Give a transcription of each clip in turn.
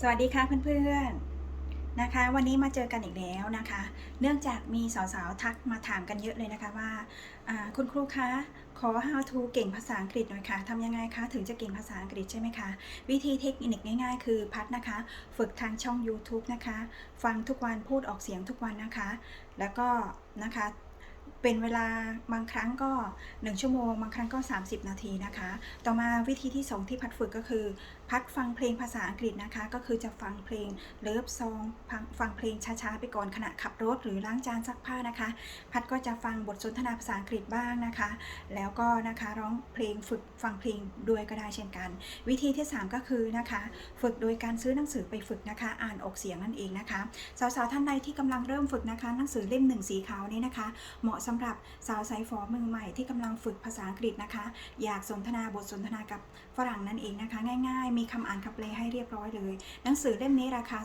สวัสดีค่ะเพื่อนๆนะคะ วันนี้มาเจอกันอีกแล้วนะคะ เนื่องจากมีสาวๆทักมาถามกันเยอะเลยนะคะว่าคุณครูคะขอ how to เก่งภาษาอังกฤษหน่อยค่ะทำยังไงคะ ถึงจะเก่งภาษาอังกฤษใช่ไหมคะ วิธีเทคนิคง่าย ๆ คือพัดนะคะ ฝึกทางช่อง YouTube นะคะ ฟังทุกวันพูดออกเสียงทุกวันนะคะ แล้วก็นะคะเป็นเวลาบางครั้งก็ 1 ชั่วโมง บางครั้งก็ 30 นาทีนะคะ ต่อมาวิธีที่ 2 ที่พัดฝึกก็คือ พัดฟังเพลงภาษาอังกฤษนะคะ ก็คือจะฟังเพลงเลิฟซองฟังเพลงช้าๆ ไปก่อนขณะขับรถหรือล้างจานซักผ้านะคะ พัดก็จะฟังบทสนทนาภาษาอังกฤษบ้างนะคะ แล้วก็นะคะร้องเพลงฝึกฟังเพลงด้วยก็ได้เช่นกัน วิธีที่ 3 ก็คือนะคะ ฝึกโดยการซื้อหนังสือไปฝึกนะคะ อ่านออกเสียงนั่นเองนะคะสาวๆท่านใดที่กำลังเริ่มฝึกนะคะ หนังสือเล่มหนึ่งสีขาวนี้นะคะ เหมาะสำหรับสาวไซฟอมือใหม่ที่กำลังฝึกภาษาอังกฤษนะคะ อยากสนทนาบทสนทนากับฝรั่งนั่นเองนะคะ ง่ายๆมีคำอ่านคำแปลให้เรียบร้อยเลย หนังสือเล่มนี้ราคา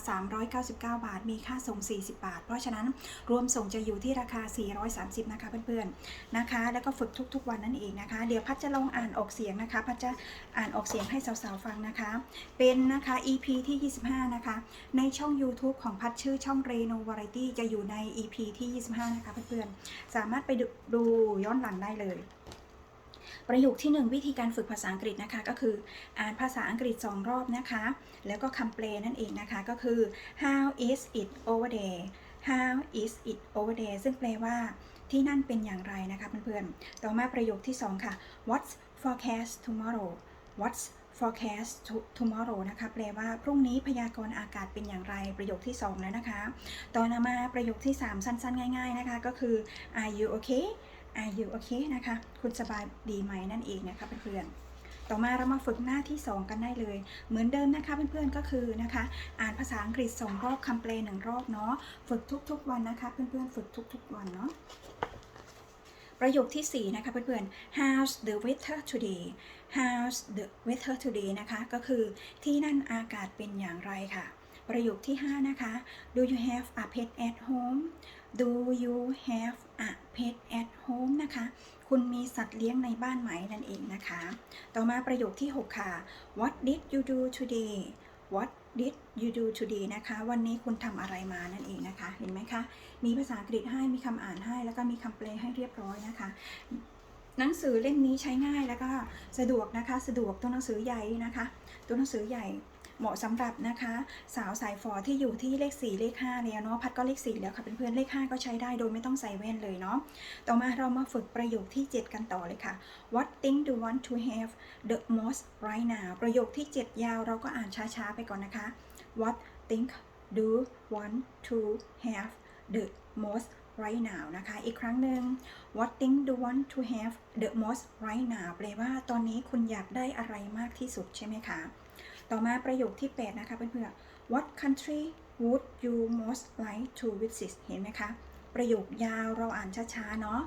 399 บาท มีค่าส่ง 40 บาท เพราะฉะนั้นรวมส่งจะอยู่ที่ราคา 430 นะคะเพื่อนๆนะคะ แล้วก็ฝึกทุกๆวันนั่นเองนะคะ เดี๋ยวพัดจะลองอ่านออกเสียงนะคะ พัดจะอ่านออกเสียงให้สาวๆฟังนะคะ เป็นนะคะ EP ที่ 25 นะคะ ในช่อง YouTube ของพัดชื่อช่อง Reno Variety จะอยู่ใน EP ที่ 25 นะคะเพื่อนๆ สามารถไปดูดูย้อนหลังได้เลย ประโยคที่ 1 วิธีการฝึกภาษาอังกฤษนะคะก็คืออ่านภาษาอังกฤษ 2 รอบนะคะ แล้วก็คำแปลนั่นเองนะคะก็คือ how is it over there how is it over there ซึ่งแปลว่าที่นั่นเป็นอย่างไรนะคะเพื่อนๆ ต่อมาประโยคที่ 2 ค่ะ what's forecast tomorrow what's forecast to- tomorrow นะคะแปลว่าพรุ่งนี้พยากรณ์อากาศเป็นอย่างไรประโยคที่ 2 แล้วนะคะ ต่อมาประโยคที่ 3 สั้นๆ ง่าย ๆ นะคะ ก็คือ are you okay are you okay นะคะ คุณสบายดีไหมนั่นเองนะคะเพื่อนๆ ต่อมาเรามาฝึกหน้าที่ 2 กันได้เลย เหมือนเดิมนะคะเพื่อนๆ ก็คือนะคะ อ่านภาษาอังกฤษสองรอบคำแปลหนึ่งรอบเนาะ ฝึกทุกๆวันนะคะ เพื่อนๆ ฝึกทุกๆวันเนาะ ประโยคที่ 4 นะคะเพื่อนๆ how's the weather today how's the weather today นะคะ ก็คือที่นั่นอากาศเป็นอย่างไรค่ะ ประโยคที่ 5 นะคะ do you have a pet at home do you have a pet at home นะคะ คุณมีสัตว์เลี้ยงในบ้านไหมนั่นเองนะคะ ต่อมาประโยคที่ 6 ค่ะ what did you do today what did you do today นะคะ วันนี้คุณทำอะไรมานั่นเองนะคะ เห็นไหมคะ มีภาษาอังกฤษให้ มีคำอ่านให้ แล้วก็มีคำแปลให้เรียบร้อยนะคะหนังสือเล่มนี้ใช้ง่ายแล้วก็สะดวกนะคะ สะดวกตัวหนังสือใหญ่นะคะ ตัวหนังสือใหญ่ เหมาะสำหรับนะคะ สาวสายฟอที่อยู่ที่เลข 4 เลข 5 แล้วเนาะพัดก็เลข 4 แล้วค่ะเพื่อนๆเลข 5 ก็ใช้ได้โดยไม่ต้องใส่แว่นเลยเนาะต่อมาเรามาฝึกประโยคที่ 7 กันต่อเลยค่ะ What thing do you want to have the most right now ประโยคที่ 7 ยาวเราก็อ่านช้าๆไปก่อนนะคะ What thing do you want to have the most right now นะคะ อีกครั้งหนึ่ง What thing do you want to have the most right now แปลว่าตอนนี้คุณอยากได้อะไรมากที่สุดใช่ไหมคะ ต่อมาประโยคที่ 8 นะคะเพื่อนๆ What country would you most like to visit เห็นไหมคะ ประโยคยาวเราอ่านช้าๆ เนาะ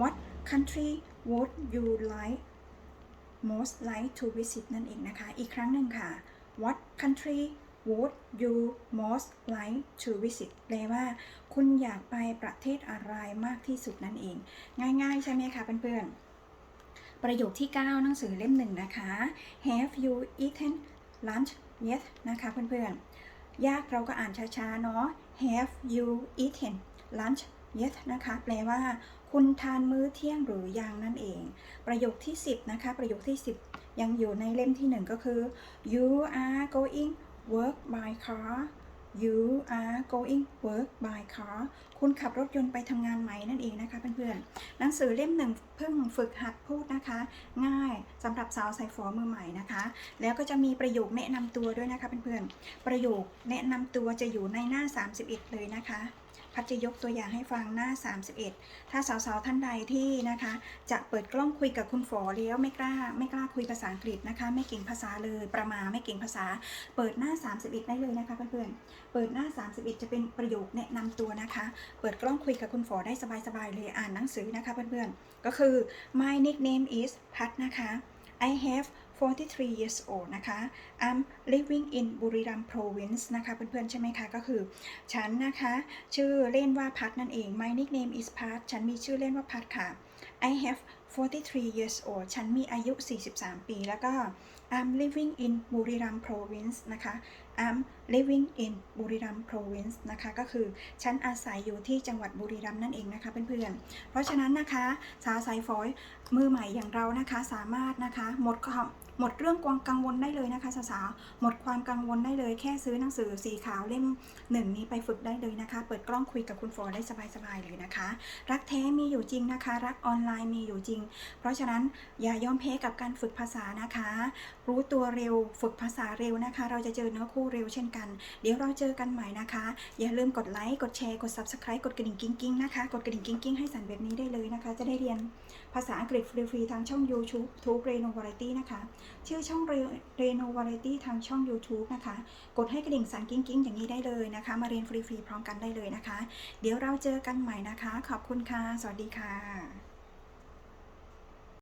What country would you like most like to visit นั่นเองนะคะ อีกครั้งหนึ่งค่ะ What country would you most like to visit แปลว่า คุณอยากไปประเทศอะไรมากที่สุดนั่นเอง ง่ายๆ ใช่ไหมคะเพื่อนๆ ประโยคที่ 9 หนังสือเล่มหนึ่งนะคะ Have you eaten lunch yet นะคะเพื่อนๆ ยากเราก็อ่านช้าๆ เนาะ Have you eaten lunch yet นะคะ แปลว่า คุณทานมื้อเที่ยงหรือยังนั่นเอง ประโยคที่ 10 นะคะ ประโยคที่ 10 ยังอยู่ในเล่มที่ 1 ก็คือ you are going work by car you are going work by car คุณขับรถยนต์ไปทำงานไหมนั่นเองนะคะเพื่อนๆ หนังสือเล่มหนึ่งเพิ่งฝึกหัดพูดนะคะ ง่ายสำหรับสาวไซฟอร์มือใหม่นะคะ แล้วก็จะมีประโยคแนะนำตัวด้วยนะคะเพื่อนๆ ประโยคแนะนำตัวจะอยู่ในหน้า 31 เลยนะคะ พัดจะยกตัวอย่างให้ฟังหน้า 31 ถ้าสาวๆท่านใดที่นะคะ จะเปิดกล้องคุยกับคุณฝอแล้วไม่กล้าไม่กล้าคุยภาษาอังกฤษนะคะ ไม่เก่งภาษาเลยประมาไม่เก่งภาษา เปิดหน้า 31 ได้เลยนะคะเพื่อนๆเปิดหน้า 31 จะเป็นประโยคแนะนำตัวนะคะ เปิดกล้องคุยกับคุณฝอได้สบายๆเลยอ่านหนังสือนะคะเพื่อนๆก็คือ my nickname is พัดนะคะ I have 43 years old นะคะ I'm living in Buriram province นะคะ เพื่อนๆ ใช่ไหมคะ ก็คือ ฉันนะคะ ชื่อเล่นว่าพัทนั่นเอง My nickname is Pat ฉันมีชื่อเล่นว่าพัทค่ะ I have 43 years old ฉันมีอายุ 43 ปี แล้วก็ I'm living in Buriram province นะคะ I'm living in บุรีรัมย์ province นะคะก็คือฉันอาศัยอยู่ที่จังหวัดบุรีรัมย์นั่นเองนะคะเพื่อนๆ เพราะฉะนั้นนะคะสาวสายฝอยมือใหม่อย่างเรานะคะสามารถนะคะหมดความหมดเรื่องกังวลได้เลยนะคะสาวๆหมดความกังวลได้เลยแค่ซื้อหนังสือสีขาวเล่มหนึ่งนี้ไปฝึกได้เลยนะคะ เปิดกล้องคุยกับคุณฟอร์ได้สบายๆเลยนะคะ รักแท้มีอยู่จริงนะคะ รักออนไลน์มีอยู่จริง เพราะฉะนั้นอย่ายอมแพ้กับการฝึกภาษานะคะ รู้ตัวเร็วฝึกภาษาเร็วนะคะ เราจะเจอเนื้อคู่เร็วเช่นกัน เดี๋ยวเราเจอกันใหม่นะคะ อย่าลืมกดไลค์กดแชร์กด subscribe กดกระดิ่งกิ้งกิ้งนะคะ กดกระดิ่งกิ้งกิ้งให้สันแบบนี้ได้เลยนะคะ จะได้เรียนภาษาอังกฤษฟรีๆทางช่อง YouTube ทูบเรโนวาไรตี้นะคะ ชื่อช่องเรโนวาไรตี้ทางช่อง YouTube นะคะ กดให้กระดิ่งสั่นกิ้งกิ้งอย่างนี้ได้เลยนะคะ มาเรียนฟรีๆพร้อมกันได้เลยนะคะ เดี๋ยวเราเจอกันใหม่นะคะ ขอบคุณค่ะ สวัสดีค่ะ